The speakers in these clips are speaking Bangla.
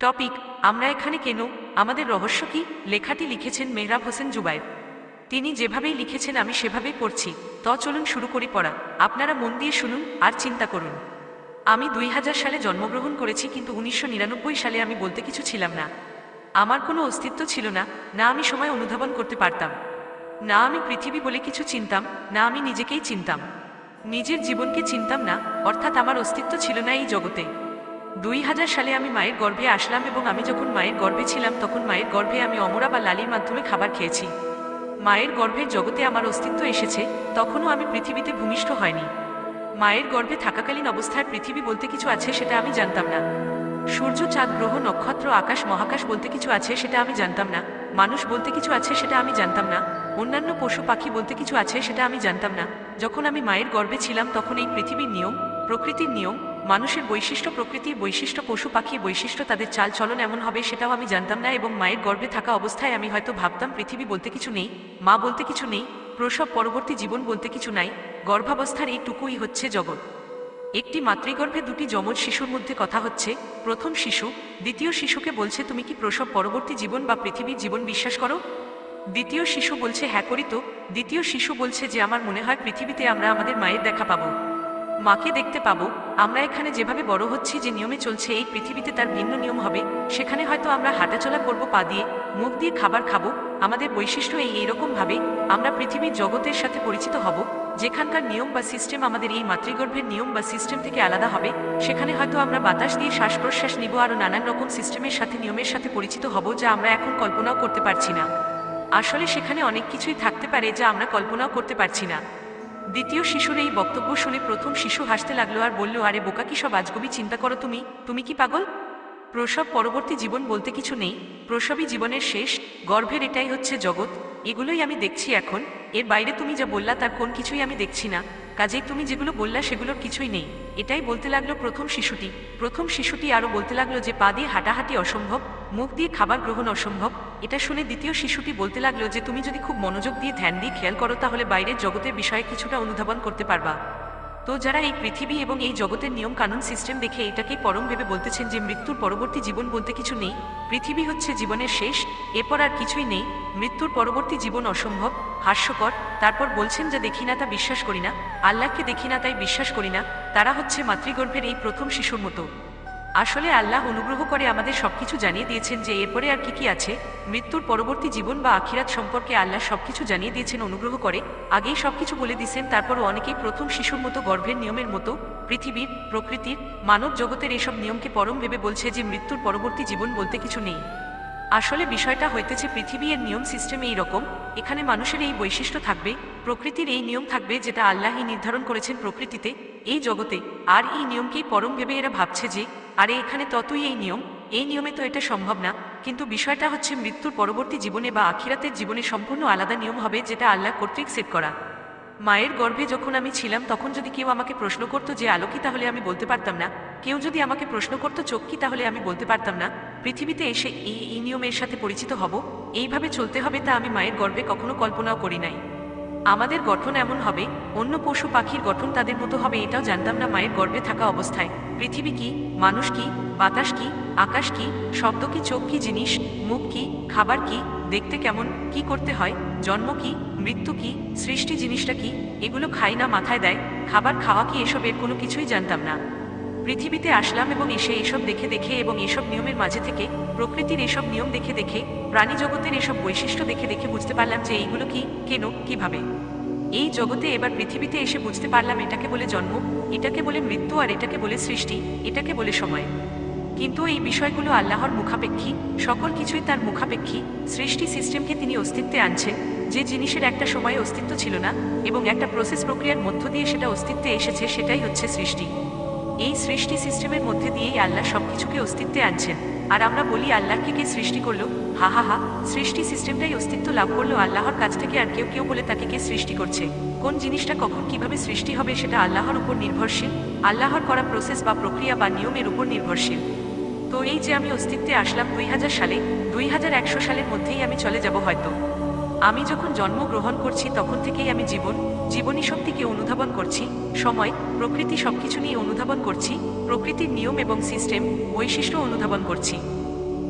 টপিক আমরা এখানে কেন? আমাদের রহস্য কি? লেখাটি লিখেছেন মেহরাব হোসেন জুবায়ের। তিনি যেভাবেই লিখেছেন, আমি সেভাবেই পড়ছি। ত চলুন শুরু করি পড়া। আপনারা মন দিয়ে শুনুন আর চিন্তা করুন। আমি দুই হাজার সালে জন্মগ্রহণ করেছি, কিন্তু উনিশশো নিরানব্বই সালে আমি বলতে কিছু ছিলাম না। আমার কোনো অস্তিত্ব ছিল না না আমি সময় অনুধাবন করতে পারতাম। না আমি পৃথিবী বলে কিছু চিনতাম, না আমি নিজেকেই চিনতাম। নিজের জীবনকে চিনতাম না, অর্থাৎ আমার অস্তিত্ব ছিল না এই জগতে। দুই হাজার সালে আমি মায়ের গর্ভে আসলাম এবং আমি যখন মায়ের গর্ভে ছিলাম, তখন মায়ের গর্ভে আমি অমরা বা লালির মাধ্যমে খাবার খেয়েছি। মায়ের গর্ভের জগতে আমার অস্তিত্ব এসেছে, তখনও আমি পৃথিবীতে ভূমিষ্ঠ হয়নি। মায়ের গর্ভে থাকাকালীন অবস্থায় পৃথিবী বলতে কিছু আছে সেটা আমি জানতাম না। সূর্য, চাঁদ, গ্রহ, নক্ষত্র, আকাশ, মহাকাশ বলতে কিছু আছে সেটা আমি জানতাম না। মানুষ বলতে কিছু আছে সেটা আমি জানতাম না। অন্যান্য পশু পাখি বলতে কিছু আছে সেটা আমি জানতাম না। যখন আমি মায়ের গর্ভে ছিলাম, তখন এই পৃথিবীর নিয়ম, প্রকৃতির নিয়ম মানুষের বৈশিষ্ট্য প্রকৃতি, বৈশিষ্ট্য পশু পাখির বৈশিষ্ট্য তাদের চাল চলন এমন হবে সেটাও আমি জানতাম না এবং মায়ের গর্ভে থাকা অবস্থায় আমি হয়তো ভাবতাম পৃথিবী বলতে কিছু নেই, মা বলতে কিছু নেই, প্রসব পরবর্তী জীবন বলতে কিছু নাই, গর্ভাবস্থার এইটুকুই হচ্ছে জগৎ। একটি মাতৃগর্ভে দুটি যমজ শিশুর মধ্যে কথা হচ্ছে, প্রথম শিশু, দ্বিতীয় শিশুকে বলছে, তুমি কি প্রসব পরবর্তী জীবন বা পৃথিবীর জীবন বিশ্বাস করো? দ্বিতীয় শিশু বলছে হ্যাঁ করি তো। দ্বিতীয় শিশু বলছে যে, আমার মনে হয় পৃথিবীতে আমরা আমাদের মায়ের দেখা পাবো। মাকে দেখতে পাবো। আমরা এখানে যেভাবে বড় হচ্ছি, যে নিয়মে চলছে, এই পৃথিবীতে তার ভিন্ন নিয়ম হবে। সেখানে হয়তো আমরা হাঁটাচলা করব, পা দিয়ে মুখ দিয়ে খাবার খাব। আমাদের বৈশিষ্ট্য এই এইরকম ভাবে, আমরা পৃথিবীর জগতের সাথে পরিচিত হব। যেখানকার নিয়ম বা সিস্টেম আমাদের এই মাতৃগর্ভের নিয়ম বা সিস্টেম থেকে আলাদা হবে। সেখানে হয়তো আমরা বাতাস দিয়ে শ্বাস প্রশ্বাস নিব আরও নানান রকম সিস্টেমের সাথে, নিয়মের সাথে পরিচিত হব, যা আমরা এখন কল্পনাও করতে পারছি না। আসলে সেখানে অনেক কিছুই থাকতে পারে, যা আমরা কল্পনাও করতে পারছি না। দ্বিতীয় শিশুর এই বক্তব্য শুনে প্রথম শিশু হাসতে লাগল আর বলল, আরে বোকা, কি সব আজগবি চিন্তা করো তুমি? তুমি কি পাগল? প্রসব পরবর্তী জীবন বলতে কিছু নেই। প্রসবই জীবনের শেষ। গর্ভের এটাই হচ্ছে জগৎ। এগুলোই আমি দেখছি এখন। এর বাইরে তুমি যা বললা তার কোন কিছুই আমি দেখছি না। কাজেই তুমি যেগুলো বললা সেগুলোর কিছুই নেই। এটাই বলতে লাগল প্রথম শিশুটি। প্রথম শিশুটি আরও বলতে লাগল যে পা দিয়ে হাঁটাহাঁটি অসম্ভব, মুখ দিয়ে খাবার গ্রহণ অসম্ভব। এটা শুনে দ্বিতীয় শিশুটি বলতে লাগল যে, তুমি যদি খুব মনোযোগ দিয়ে ধ্যান দিয়ে খেয়াল করো, তাহলে বাইরের জগতের বিষয়ে কিছুটা অনুধাবন করতে পারবা। তো যারা এই পৃথিবী এবং এই জগতের নিয়ম কানুন সিস্টেম দেখে এটাকেই পরম ভেবে বলতেছেন যে, মৃত্যুর পরবর্তী জীবন বলতে কিছু নেই। পৃথিবী হচ্ছে জীবনের শেষ। এরপর আর কিছুই নেই। মৃত্যুর পরবর্তী জীবন অসম্ভব, হাস্যকর। তারপর বলছেন যে, দেখি না তা বিশ্বাস করি না। আল্লাহকে দেখি না তাই বিশ্বাস করি না। তারা হচ্ছে মাতৃগর্ভের এই প্রথম শিশুর মতো। আসলে আল্লাহ অনুগ্রহ করে আমাদের সবকিছু জানিয়ে দিয়েছেন যে এরপরে আর কি কি আছে। মৃত্যুর পরবর্তী জীবন বা আখিরাত সম্পর্কে আল্লাহ সবকিছু জানিয়ে দিয়েছেন, অনুগ্রহ করে। আগেই সবকিছু বলে দিয়েছেন তারপর অনেকেই প্রথম শিশুর মতো গর্ভের নিয়মের মতো পৃথিবীর, প্রকৃতির, মানব জগতের এসব নিয়মকে পরম ভেবে বলছে যে মৃত্যুর পরবর্তী জীবন বলতে কিছু নেই। আসলে বিষয়টা হইতেছে পৃথিবী এর নিয়ম সিস্টেম এই রকম এখানে মানুষের এই বৈশিষ্ট্য থাকবে, প্রকৃতির এই নিয়ম থাকবে যেটা আল্লাহই নির্ধারণ করেছেন প্রকৃতিতে, এই জগতে, আর এই নিয়মকেই পরম ভেবে এরা ভাবছে যে, আরে এখানে ততই এই নিয়ম, এই নিয়মে তো এটা সম্ভব না, কিন্তু বিষয়টা হচ্ছে মৃত্যুর পরবর্তী জীবনে বা আখিরাতের জীবনে সম্পূর্ণ আলাদা নিয়ম হবে যেটা আল্লাহ কর্তৃক সেট করা। মায়ের গর্ভে যখন আমি ছিলাম তখন যদি কেউ আমাকে প্রশ্ন করতো যে, আলো কি তাহলে আমি বলতে পারতাম না? কেউ যদি আমাকে প্রশ্ন করতো চোখ কি, তাহলে আমি বলতে পারতাম না। পৃথিবীতে এসে এই এই নিয়মের সাথে পরিচিত হব। এইভাবে চলতে হবে তা আমি মায়ের গর্ভে কখনো কল্পনাও করি নাই। আমাদের গঠন এমন হবে, অন্য পশু পাখির গঠন তাদের মতো হবে এটাও জানতাম না মায়ের গর্বে থাকা অবস্থায়। পৃথিবী কি, মানুষ কি, বাতাস কি, আকাশ কি, শব্দ কি, চোখ কি, জিনিস, মুখ কি, খাবার কি, দেখতে কেমন, কি করতে হয়, জন্ম কি, মৃত্যু কি, সৃষ্টি জিনিসটা কি, এগুলো খাই না মাথায় দেয়, খাবার খাওয়া কি এসবের কোনো কিছুই জানতাম না। পৃথিবীতে আসলাম এবং এসে এসব দেখে দেখে এবং এসব নিয়মের মাঝে থেকে, প্রকৃতির এসব নিয়ম দেখে দেখে, প্রাণী জগতের এসব বৈশিষ্ট্য দেখে দেখে বুঝতে পারলাম যে এইগুলো কি, কেন, কীভাবে। এই জগতে এবার পৃথিবীতে এসে বুঝতে পারলাম এটাকে বলে জন্ম, এটাকে বলে মৃত্যু আর এটাকে বলে সৃষ্টি, এটাকে বলে সময়। কিন্তু এই বিষয়গুলো আল্লাহর মুখাপেক্ষী, সকল কিছুই তার মুখাপেক্ষী, সৃষ্টি সিস্টেমকে তিনি অস্তিত্বে আনছেন, যে জিনিসের একটা সময়ে অস্তিত্ব ছিল না, এবং একটা প্রসেস প্রক্রিয়ার মধ্য দিয়ে সেটা অস্তিত্বে এসেছে, সেটাই হচ্ছে সৃষ্টি। এই সৃষ্টি সিস্টেমের মধ্যে দিয়েই আল্লাহ সবকিছুকে অস্তিত্বে আনছেন। আর আমরা বলি, আল্লাহকে কে সৃষ্টি করল? হা হা হা। সৃষ্টি সিস্টেমটাই অস্তিত্ব লাভ করল আল্লাহর কাছ থেকে, আর কেউ কেউ বলে তাকে কে সৃষ্টি করছে। কোন জিনিসটা কখন কীভাবে সৃষ্টি হবে সেটা আল্লাহর উপর নির্ভরশীল। আল্লাহর করা প্রসেস বা প্রক্রিয়া বা নিয়মের উপর নির্ভরশীল। তো এই যে আমি অস্তিত্বে আসলাম দুই হাজার সালে, দুই হাজার একশো সালের মধ্যেই আমি চলে যাব হয়তো। আমি যখন জন্মগ্রহণ করছি, তখন থেকেই আমি জীবন, জীবনী শক্তিকে অনুধাবন করছি, সময়, প্রকৃতি সবকিছু নিয়ে অনুধাবন করছি, প্রকৃতির নিয়ম এবং সিস্টেম, বৈশিষ্ট্য অনুধাবন করছি।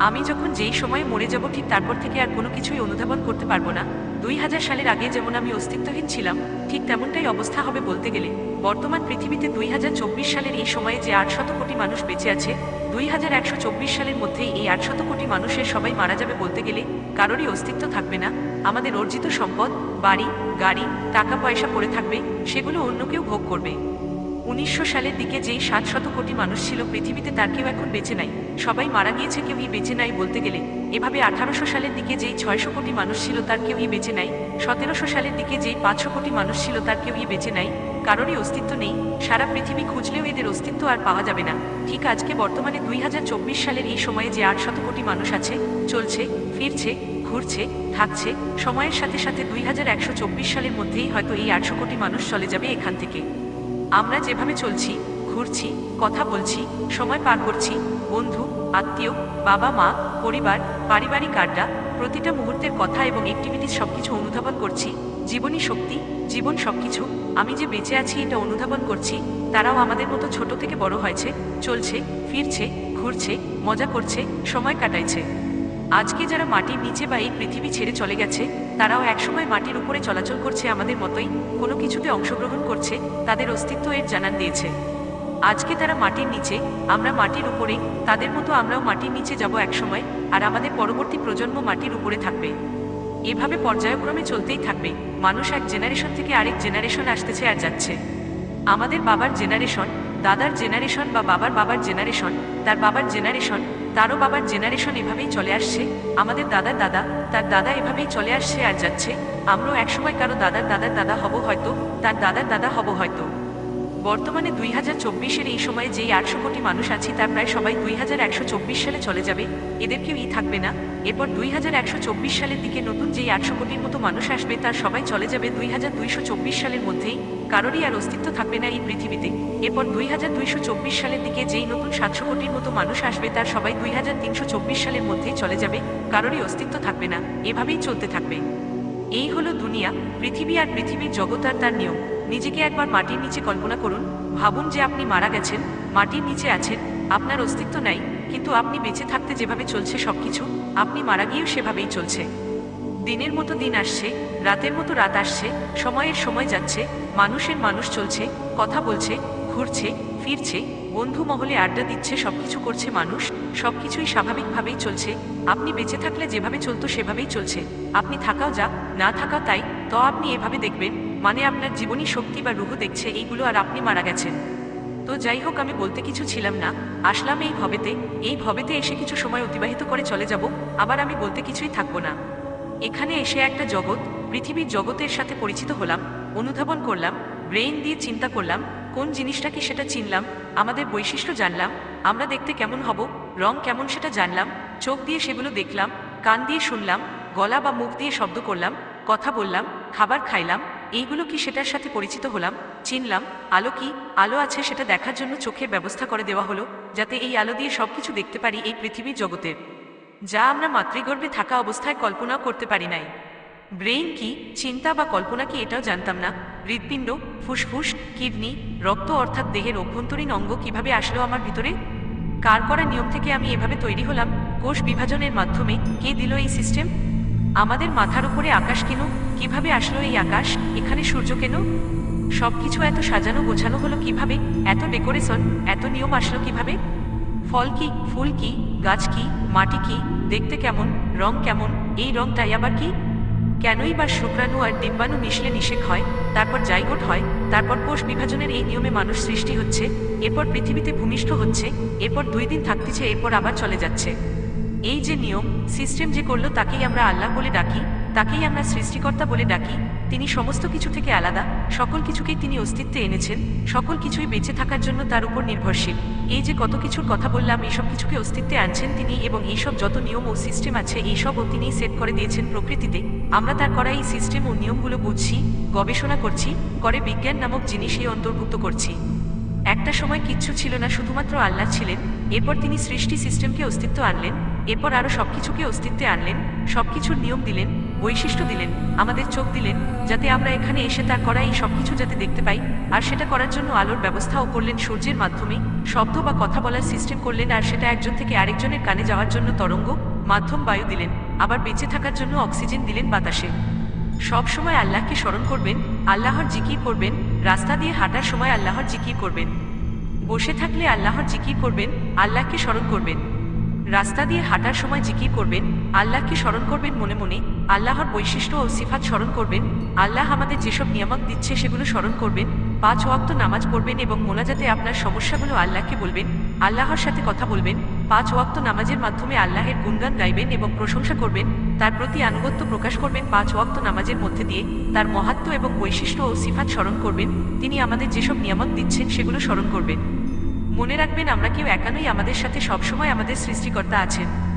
আমি যখন যেই সময়ে মরে যাব, ঠিক তারপর থেকে আর কোনো কিছুই অনুধাবন করতে পারব না। দুই হাজার সালের আগে যেমন আমি অস্তিত্বহীন ছিলাম, ঠিক তেমনটাই অবস্থা হবে বলতে গেলে। বর্তমান পৃথিবীতে দুই হাজার চব্বিশ সালের এই সময়ে যে আট শত কোটি মানুষ বেঁচে আছে দুই হাজার একশো চব্বিশ সালের মধ্যেই এই আটশত কোটি মানুষের সবাই মারা যাবে বলতে গেলে কারোরই অস্তিত্ব থাকবে না। আমাদের অর্জিত সম্পদ, বাড়ি, গাড়ি টাকা পয়সা পড়ে থাকবে, সেগুলো অন্য কেউ ভোগ করবে। উনিশশো সালের দিকে যেই সাত শত কোটি মানুষ ছিল, পৃথিবীতে তার কেউ এখন বেঁচে নাই। সবাই মারা গিয়েছে, কেউই বেঁচে নাই বলতে গেলে। এভাবে আঠারোশো সালের দিকে যেই ছয়শো কোটি মানুষ ছিল, তার কেউই বেঁচে নাই। সতেরোশো সালের দিকে যেই পাঁচশো কোটি মানুষ ছিল, তার কেউই বেঁচে নাই। কারোরই অস্তিত্ব নেই। সারা পৃথিবী খুঁজলেও এদের অস্তিত্ব আর পাওয়া যাবে না। ঠিক আজকে বর্তমানে দুই হাজার চব্বিশ সালের এই সময়ে যে আট শত কোটি মানুষ আছে, চলছে, ফিরছে, ঘুরছে, থাকছে, সময়ের সাথে সাথে দুই হাজার একশো চব্বিশ সালের মধ্যেই হয়তো এই আটশো কোটি মানুষ চলে যাবে এখান থেকে। আমরা যেভাবে চলছি, ঘুরছি, কথা বলছি, সময় পার করছি, বন্ধু, আত্মীয়, বাবা, মা, পরিবার, পারিবারিক আড্ডা, প্রতিটা মুহূর্তের কথা এবং অ্যাক্টিভিটিস সবকিছু অনুধাবন করছি জীবনী শক্তি, জীবন সবকিছু, আমি যে বেঁচে আছি এটা অনুধাবন করছি, তারাও আমাদের মতো ছোট থেকে বড় হয়েছে, চলছে, ফিরছে, ঘুরছে, মজা করছে, সময় কাটাইছে। আজকে যারা মাটির নিচে বা এই পৃথিবী ছেড়ে চলে গেছে, তারাও একসময় মাটির উপরে চলাচল করছে আমাদের মতোই, কোনো কিছুতে অংশগ্রহণ করছে, তাদের অস্তিত্ব এর জানান দিয়েছে। আজকে তারা মাটির নিচে, আমরা মাটির উপরে, তাদের মতো আমরাও মাটির নিচে যাব একসময়, আর আমাদের পরবর্তী প্রজন্ম মাটির উপরে থাকবে। এভাবে পর্যায়ক্রমে চলতেই থাকবে। মানুষ এক জেনারেশন থেকে আরেক জেনারেশন আসতেছে আর যাচ্ছে। আমাদের বাবার জেনারেশন দাদার জেনারেশন বা বাবার বাবার জেনারেশন তার বাবার জেনারেশন তারও বাবার জেনারেশন এভাবেই চলে আসছে। আমাদের দাদার দাদা, তার দাদা এভাবেই চলে আসছে আর যাচ্ছে। আমরাও একসময় কারও দাদার দাদার দাদা হব হয়তো, তার দাদার দাদা হব হয়তো। বর্তমানে দুই হাজার চব্বিশের এই সময়ে যেই আটশো কোটি মানুষ আছি, তার প্রায় সবাই দুই হাজার একশো চব্বিশ সালে চলে যাবে। এদের কেউ ই থাকবে না। এরপর দুই হাজার একশো চব্বিশ সালের দিকে নতুন যেই আটশো কোটির মতো মানুষ আসবে, তার সবাই চলে যাবে দুই হাজার দুইশো চব্বিশ সালের মধ্যেই। কারোরই আর অস্তিত্ব থাকবে না এই পৃথিবীতে। এরপর দুই হাজার দুইশো চব্বিশ সালের দিকে যেই নতুন সাতশো কোটির মতো মানুষ আসবে, তার সবাই দুই হাজার তিনশো চব্বিশ সালের মধ্যেই চলে যাবে। কারোরই অস্তিত্ব থাকবে না। এভাবেই চলতে থাকবে। এই হলো দুনিয়া, পৃথিবী আর পৃথিবীর জগৎ আর তার নিয়ম। নিজেকে একবার মাটির নিচে কল্পনা করুন। ভাবুন যে আপনি মারা গেছেন, মাটির নিচে আছেন, আপনার অস্তিত্ব নাই, কিন্তু আপনি বেঁচে থাকতে যেভাবে চলছে সবকিছু, আপনি মারা গিয়েও সেভাবেই চলছে। দিনের মতো দিন আসছে, রাতের মতো রাত আসছে, সময়ের সময় যাচ্ছে, মানুষের মানুষ চলছে, কথা বলছে, ঘুরছে, ফিরছে বন্ধু মহলে আড্ডা দিচ্ছে, সবকিছু করছে মানুষ, সবকিছুই স্বাভাবিকভাবেই চলছে। আপনি বেঁচে থাকলে যেভাবে চলতো সেভাবেই চলছে। আপনি থাকাও যা, না থাকাও তাই, তো আপনি এভাবে দেখবেন মানে আপনার জীবনী শক্তি বা রুহ দেখছে, এইগুলো আর আপনি মারা গেছেন। তো যাই হোক, আমি বলতে কিছু ছিলাম না, আসলাম এই ভবেতে এই ভবেতে এসে কিছু সময় অতিবাহিত করে চলে যাব, আবার আমি বলতে কিছুই থাকব না। এখানে এসে একটা জগৎ, পৃথিবীর জগতের সাথে পরিচিত হলাম, অনুধাবন করলাম, ব্রেইন দিয়ে চিন্তা করলাম, কোন জিনিসটা কি সেটা চিনলাম আমাদের বৈশিষ্ট্য জানলাম, আমরা দেখতে কেমন হব, রং কেমন সেটা জানলাম, চোখ দিয়ে সেগুলো দেখলাম, কান দিয়ে শুনলাম, গলা বা মুখ দিয়ে শব্দ করলাম, কথা বললাম, খাবার খাইলাম, এইগুলো কি সেটার সাথে পরিচিত হলাম, চিনলাম, আলো কি, আলো আছে সেটা দেখার জন্য চোখের ব্যবস্থা করে দেওয়া হলো, যাতে এই আলো দিয়ে সবকিছু দেখতে পারি এই পৃথিবীর জগতের যা আমরা মাতৃগর্ভে থাকা অবস্থায় কল্পনাও করতে পারি নাই। ব্রেইন কি, চিন্তা বা কল্পনা কি এটাও জানতাম না। হৃৎপিণ্ড, ফুসফুস, কিডনি, রক্ত অর্থাৎ দেহের অভ্যন্তরীণ অঙ্গ কীভাবে আসলো আমার ভিতরে? কার করা নিয়ম থেকে আমি এভাবে তৈরি হলাম? কোষ বিভাজনের মাধ্যমে কে দিল এই সিস্টেম আমাদের মাথার উপরে আকাশ কেন? কীভাবে আসলো এই আকাশ? এখানে সূর্য কেন? সবকিছু এত সাজানো গোছানো হলো কীভাবে? এত ডেকোরেশন, এত নিয়ম আসলো কীভাবে? ফল কি, ফুল কি, গাছ কি, মাটি কি, দেখতে কেমন, রং কেমন, এই রংটাই আবার কি? কেনই বা শুক্রাণু আর ডিম্বাণু মিশলে নিষেক হয়, তারপর জাইগোট হয়, তারপর কোষ বিভাজনের এই নিয়মে মানুষ সৃষ্টি হচ্ছে, এরপর পৃথিবীতে ভূমিষ্ঠ হচ্ছে, এরপর দুই দিন থাকতেছে, এরপর আবার চলে যাচ্ছে। এই যে নিয়ম, সিস্টেম যে করল তাকেই আমরা আল্লাহ বলে ডাকি, তাকেই আমরা সৃষ্টিকর্তা বলে ডাকি তিনি সমস্ত কিছু থেকে আলাদা, সকল কিছুকেই তিনি অস্তিত্বে এনেছেন, সকল কিছুই বেঁচে থাকার জন্য তার উপর নির্ভরশীল। এই যে কত কিছুর কথা বললাম, এইসব কিছুকে অস্তিত্বে আনছেন তিনি এবং এইসব যত নিয়ম ও সিস্টেম আছে এইসবও তিনি সেট করে দিয়েছেন প্রকৃতিতে। আমরা তার করা এই সিস্টেম ও নিয়মগুলো বুঝছি, গবেষণা করছি, করে বিজ্ঞান নামক জিনিস এই অন্তর্ভুক্ত করছি। একটা সময় কিচ্ছু ছিল না, শুধুমাত্র আল্লাহ ছিলেন, এরপর তিনি সৃষ্টি সিস্টেমকে অস্তিত্ব আনলেন, এরপর আরও সবকিছুকে অস্তিত্বে আনলেন, সবকিছুর নিয়ম দিলেন বৈশিষ্ট্য দিলেন, আমাদের চোখ দিলেন, যাতে আমরা এখানে এসে তা করা এই সবকিছু যাতে দেখতে পাই, আর সেটা করার জন্য আলোর ব্যবস্থাও করলেন সূর্যের মাধ্যমে, শব্দ বা কথা বলার সিস্টেম করলেন, আর সেটা একজন থেকে আরেকজনের কানে যাওয়ার জন্য তরঙ্গ, মাধ্যম, বায়ু দিলেন, আবার বেঁচে থাকার জন্য অক্সিজেন দিলেন বাতাসে। সব সময় আল্লাহকে স্মরণ করবেন, আল্লাহর জিকির করবেন, রাস্তা দিয়ে হাঁটার সময় আল্লাহর জিকির করবেন। বসে থাকলে আল্লাহর জিকির করবেন, আল্লাহকে স্মরণ করবেন। রাস্তা দিয়ে হাঁটার সময় জিকির করবেন, আল্লাহকে স্মরণ করবেন মনে মনে আল্লাহর বৈশিষ্ট্য ও সিফাত স্মরণ করবেন। আল্লাহ আমাদের যেসব নিয়ামক দিচ্ছে সেগুলো স্মরণ করবেন। পাঁচ ওয়াক্ত নামাজ পড়বেন এবং মোনাজাতে আপনার সমস্যাগুলো আল্লাহকে বলবেন। আল্লাহর সাথে কথা বলবেন। পাঁচ ওয়াক্ত নামাজের মাধ্যমে আল্লাহের গুণগান গাইবেন এবং প্রশংসা করবেন। তার প্রতি আনুগত্য প্রকাশ করবেন পাঁচ ওয়াক্ত নামাজের মধ্যে দিয়ে। তার মহাত্ম এবং বৈশিষ্ট্য ও সিফাত স্মরণ করবেন। তিনি আমাদের যেসব নিয়ামক দিচ্ছেন সেগুলো স্মরণ করবেন। মনে রাখবেন আমরা কেউ একানই আমাদের সাথে সবসময় আমাদের সৃষ্টিকর্তা আছেন।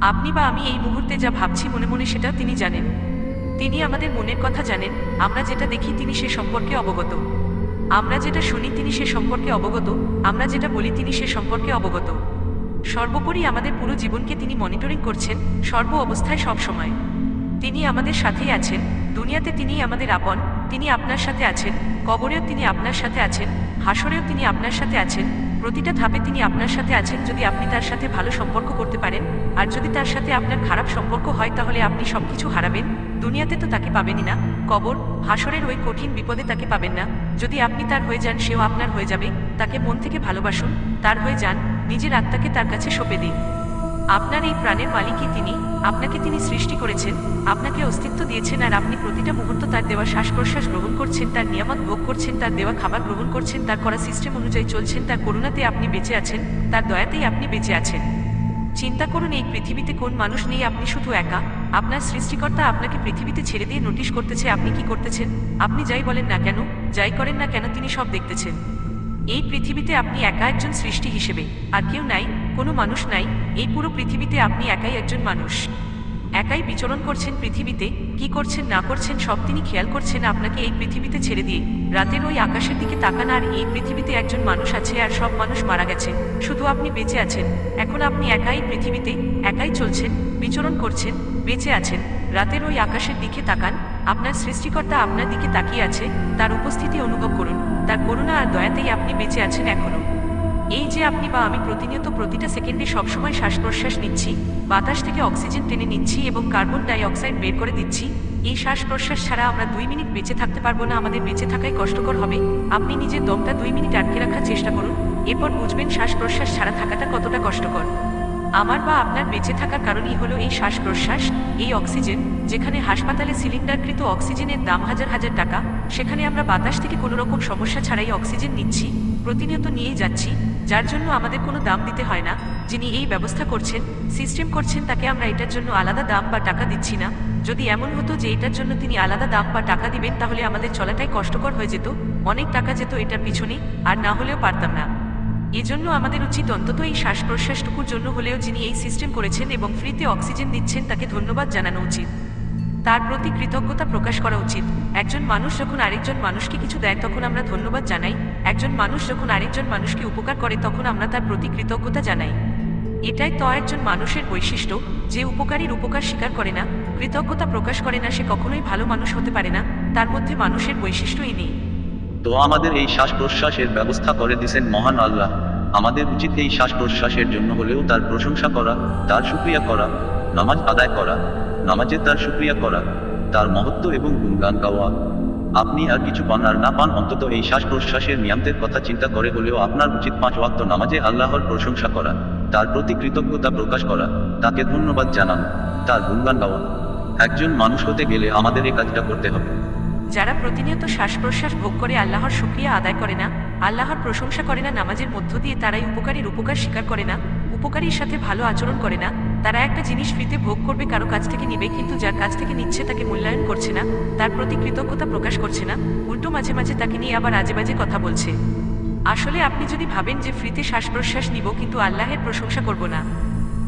আপনি বা আমি এই মুহূর্তে যা ভাবছি মনে মনে সেটা তিনি জানেন। তিনি আমাদের মনের কথা জানেন, আমরা যেটা দেখি তিনি সে সম্পর্কে অবগত। আমরা যেটা শুনি তিনি সে সম্পর্কে অবগত, আমরা যেটা বলি তিনি সে সম্পর্কে অবগত। সর্বোপরি আমাদের পুরো জীবনকে তিনি মনিটরিং করছেন, সর্ব অবস্থায় সব সময়। তিনি আমাদের সাথেই আছেন, দুনিয়াতে তিনি আমাদের আপন, তিনি আপনার সাথে আছেন, কবরেও তিনি আপনার সাথে আছেন, হাসরেও তিনি আপনার সাথে আছেন প্রতিটা ধাপে তিনি আপনার সাথে আছেন যদি আপনি তার সাথে ভালো সম্পর্ক করতে পারেন। আর যদি তার সাথে আপনার খারাপ সম্পর্ক হয়, তাহলে আপনি সবকিছু হারাবেন। দুনিয়াতে তো তাকে পাবেনই না। কবর, হাসরের ওই কঠিন বিপদে তাকে পাবেন না। যদি আপনি তার হয়ে যান, সেও আপনার হয়ে যাবে। তাকে মন থেকে ভালোবাসুন। তার হয়ে যান, নিজের আত্মাকে তার কাছে সঁপে দিন। আপনার এই প্রাণের মালিকই তিনি, আপনাকে তিনি সৃষ্টি করেছেন, আপনাকে অস্তিত্ব দিয়েছেন আর আপনি প্রতিটা মুহূর্ত তার দেওয়া শ্বাস প্রশ্বাস গ্রহণ করছেন, তার নিয়ামত ভোগ করছেন, তার দেওয়া খাবার গ্রহণ করছেন, তার করা সিস্টেম অনুযায়ী চলছেন, তার করুণাতে আপনি বেঁচে আছেন, তার দয়াতেই আপনি বেঁচে আছেন। চিন্তা করুন এই পৃথিবীতে কোন মানুষ নেই, আপনি শুধু একা। আপনার সৃষ্টিকর্তা আপনাকে পৃথিবীতে ছেড়ে দিয়ে নোটিশ করতেছে, আপনি কি করতেছেন? আপনি যাই বলেন না কেন, যাই করেন না কেন তিনি সব দেখতেছেন। এই পৃথিবীতে আপনি একা একজন সৃষ্টি হিসেবে, আর কেউ নাই কোনো মানুষ নাই, এই পুরো পৃথিবীতে আপনি একাই একজন মানুষ। একাই বিচরণ করছেন পৃথিবীতে, কি করছেন, না করছেন, সব তিনি খেয়াল করছেন আপনাকে এই পৃথিবীতে ছেড়ে দিয়ে। রাতের ওই আকাশের দিকে তাকান আর এই পৃথিবীতে একজন মানুষ আছে আর সব মানুষ মারা গেছে। শুধু আপনি বেঁচে আছেন। এখন আপনি একাই পৃথিবীতে, একাই চলছেন, বিচরণ করছেন, বেঁচে আছেন। রাতের ওই আকাশের দিকে তাকান, আপনার সৃষ্টিকর্তা আপনার দিকে তাকিয়ে আছে, তার উপস্থিতি অনুভব করুন। তার করুণা আর দয়াতেই আপনি বেঁচে আছেন এখনও। এই যে আপনি বা আমি প্রতিনিয়ত প্রতিটা সেকেন্ডে সবসময় শ্বাস প্রশ্বাস নিচ্ছি, বাতাস থেকে অক্সিজেন টেনে নিচ্ছি এবং কার্বন ডাই অক্সাইড বের করে দিচ্ছি, এই শ্বাস প্রশ্বাস ছাড়া আমরা দুই মিনিট বেঁচে থাকতে পারব না, আমাদের বেঁচে থাকাই কষ্টকর হবে। আপনি নিজের দমটা দুই মিনিট আটকে রাখার চেষ্টা করুন, এরপর বুঝবেন শ্বাস প্রশ্বাস ছাড়া থাকাটা কতটা কষ্টকর। আমার বা আপনার বেঁচে থাকার কারণই হলো এই শ্বাস প্রশ্বাস এই অক্সিজেন, যেখানে হাসপাতালে সিলিন্ডারকৃত অক্সিজেনের দাম হাজার হাজার টাকা, সেখানে আমরা বাতাস থেকে কোনো রকম সমস্যা ছাড়াই অক্সিজেন নিচ্ছি, প্রতিনিয়ত নিয়েই যাচ্ছি যার জন্য আমাদের কোনো দাম দিতে হয় না। যিনি এই ব্যবস্থা করছেন, সিস্টেম করছেন তাকে আমরা এটার জন্য আলাদা দাম বা টাকা দিচ্ছি না। যদি এমন হতো যে এটার জন্য তিনি আলাদা দাম বা টাকা দিবেন, তাহলে আমাদের চলাটাই কষ্টকর হয়ে যেত। অনেক টাকা যেত এটার পিছনে, আর না হলেও পারতাম না। এজন্য আমাদের উচিত অন্তত এই শ্বাস প্রশ্বাসটুকুর জন্য হলেও যিনি এই সিস্টেম করেছেন এবং ফ্রিতে অক্সিজেন দিচ্ছেন, তাকে ধন্যবাদ জানানো উচিত। তার প্রতি কৃতজ্ঞতা প্রকাশ করা উচিত। একজন মানুষ যখন আরেকজন মানুষকে কিছু দেয়, তখন আমরা ধন্যবাদ জানাই। একজন মানুষ যখন আরেকজন মানুষকে উপকার করে, তখন আমরা তার প্রতি কৃতজ্ঞতা জানাই। এটাই তো একজন মানুষের বৈশিষ্ট্য, যে উপকারীর উপকার স্বীকার করে না, কৃতজ্ঞতা প্রকাশ করে না, সে কখনোই ভালো মানুষ হতে পারে না। তার মধ্যে মানুষের বৈশিষ্ট্যই নেই। তো আমাদের এই শ্বাস প্রশ্বাসের ব্যবস্থা করে দিছেন মহান আল্লাহ। আমাদের উচিত এই শ্বাস প্রশ্বাসের জন্য হলেও তার প্রশংসা করা, তার সুক্রিয়া করা। নামাজ আদায় করা নামাজে তার সুক্রিয়া করা, তার মহত্ব এবং গুণগান গাওয়া। আপনি আর কিছু পান আর না পান, অন্তত এই শ্বাস প্রশ্বাসের নিয়ন্ত্রের কথা চিন্তা করে হলেও আপনার উচিত পাঁচ ওয়াক্ত নামাজে আল্লাহর প্রশংসা করা, তার প্রতি কৃতজ্ঞতা প্রকাশ করা, তাকে ধন্যবাদ জানান, তার গুণগান গাওয়া। একজন মানুষ হতে গেলে আমাদের এই কাজটা করতে হবে। যারা প্রতিনিয়ত শ্বাস প্রশ্বাস ভোগ করে আল্লাহর শুক্রিয়া আদায় করে না, আল্লাহর প্রশংসা করে না, নামাজের মধ্য দিয়ে তারাই উপকারীর উপকার স্বীকার করে না, উপকারীর সাথে ভালো আচরণ করে না তারা একটা জিনিস ফ্রিতে ভোগ করবে, কারও কাছ থেকে নিবে, কিন্তু যার কাছ থেকে নিচ্ছে তাকে মূল্যায়ন করছে না, তার প্রতি কৃতজ্ঞতা প্রকাশ করছে না, উল্টো মাঝে মাঝে তাকে নিয়ে আবার আজে বাজে কথা বলছে। আসলে আপনি যদি ভাবেন যে ফ্রিতে শ্বাস প্রশ্বাস নিব, কিন্তু আল্লাহের প্রশংসা করব না,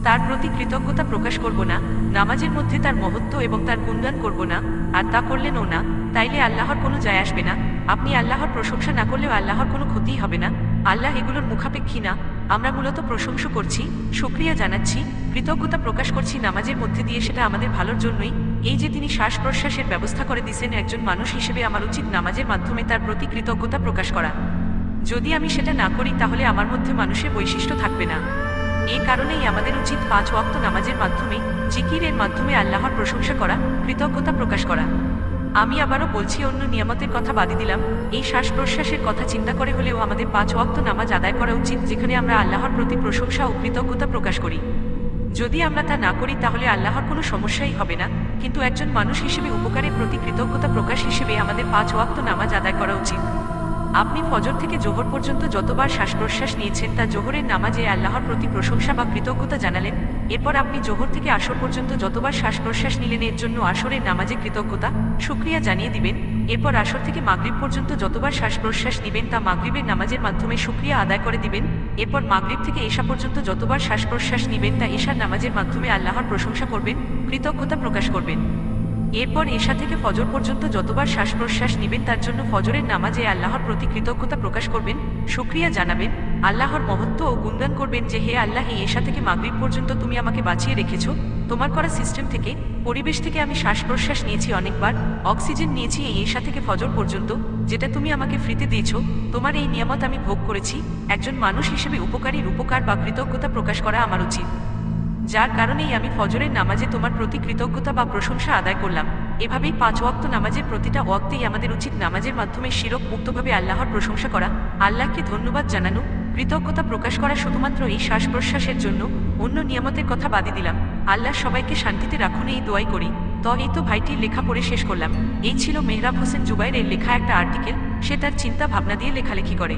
তার প্রতি কৃতজ্ঞতা প্রকাশ করব না, নামাজের মধ্যে তার মহত্ব এবং তার গুণগান করব না, আর তা করলেনও না, তাইলে আল্লাহর কোনো যায় আসবে না, আপনি আল্লাহর প্রশংসা না করলেও আল্লাহর কোনো ক্ষতিই হবে না, আল্লাহ এগুলোর মুখাপেক্ষী না। আমরা মূলত প্রশংসা করছি, সুক্রিয়া জানাচ্ছি, কৃতজ্ঞতা প্রকাশ করছি নামাজের মধ্যে দিয়ে সেটা আমাদের ভালোর জন্যই। এই যে তিনি শ্বাস প্রশ্বাসের ব্যবস্থা করে দিছেন একজন মানুষ হিসেবে আমার উচিত নামাজের মাধ্যমে তার প্রতি কৃতজ্ঞতা প্রকাশ করা। যদি আমি সেটা না করি তাহলে আমার মধ্যে মানুষের বৈশিষ্ট্য থাকবে না। এই কারণেই আমাদের উচিত পাঁচ ওয়াক্ত নামাজের মাধ্যমে, জিকিরের মাধ্যমে আল্লাহর প্রশংসা করা, কৃতজ্ঞতা প্রকাশ করা। আমি আবারও বলছি, অন্য নিয়ামতের কথা বাদই দিলাম। এই শ্বাস প্রশ্বাসের কথা চিন্তা করে হলেও আমাদের পাঁচ ওয়াক্ত নামাজ আদায় করা উচিত, যেখানে আমরা আল্লাহর প্রতি প্রশংসা ও কৃতজ্ঞতা প্রকাশ করি। যদি আমরা তা না করি, তাহলে আল্লাহর কোনো সমস্যাই হবে না। কিন্তু একজন মানুষ হিসেবে উপকারের প্রতি কৃতজ্ঞতা প্রকাশ হিসেবে আমাদের পাঁচ ওয়াক্ত নামাজ আদায় করা উচিত। আপনি ফজর থেকে জোহর পর্যন্ত যতবার শ্বাস প্রশ্বাস নিয়েছেন, তা জোহরের নামাজে আল্লাহর প্রতি প্রশংসা বা কৃতজ্ঞতা জানালেন এরপর আপনি জোহর থেকে আসর পর্যন্ত যতবার শ্বাস প্রশ্বাস নিলেন, এর জন্য আসরের নামাজে কৃতজ্ঞতা সুক্রিয়া জানিয়ে দিবেন। এরপর আসর থেকে মাগরিব পর্যন্ত যতবার শ্বাস প্রশ্বাস নিবেন, তা মাগরিবের নামাজের মাধ্যমে সুক্রিয়া আদায় করে দিবেন। এরপর মাগরিব থেকে এশা পর্যন্ত যতবার শ্বাস প্রশ্বাস নিবেন, তা এশার নামাজের মাধ্যমে আল্লাহর প্রশংসা করবেন, কৃতজ্ঞতা প্রকাশ করবেন। এরপর এশা থেকে ফজর পর্যন্ত যতবার শ্বাস প্রশ্বাস নিবেন, তার জন্য ফজরের নামাজে আল্লাহর প্রতি কৃতজ্ঞতা প্রকাশ করবেন সুক্রিয়া জানাবেন। আল্লাহর মহত্ব ও গুণগান করবেন যে হে আল্লাহ, এই এশা থেকে মাগরিব পর্যন্ত তুমি আমাকে বাঁচিয়ে রেখেছ। তোমার করা সিস্টেম থেকে, পরিবেশ থেকে আমি শ্বাস প্রশ্বাস নিয়েছি অনেকবার, অক্সিজেন নিয়েছি এই এশা থেকে ফজর পর্যন্ত, যেটা তুমি আমাকে ফ্রিতে দিয়েছ। তোমার এই নিয়ামত আমি ভোগ করেছি। একজন মানুষ হিসেবে উপকারীর উপকার বা কৃতজ্ঞতা প্রকাশ করা আমার উচিত। যার কারণেই আমি ফজরের নামাজে তোমার প্রতি কৃতজ্ঞতা বা প্রশংসা আদায় করলাম। এভাবেই পাঁচ ওয়াক্ত নামাজের প্রতিটা ওয়াক্তেই আমাদের উচিত নামাজের মাধ্যমে শিরক মুক্তভাবে আল্লাহর প্রশংসা করা। আল্লাহকে ধন্যবাদ জানানো কৃতজ্ঞতা প্রকাশ করা শুধুমাত্র এই শ্বাস প্রশ্বাসের জন্য অন্য নিয়ামতের কথা বাদে দিলাম। আল্লাহ সবাইকে শান্তিতে রাখুন, এই দোয়াই করি। তো এই তো ভাইটির লেখা পড়ে শেষ করলাম। এই ছিল মেহরাব হোসেন জুবাইরের লেখা একটা আর্টিকেল, সে তার চিন্তা ভাবনা দিয়ে লেখালেখি করে।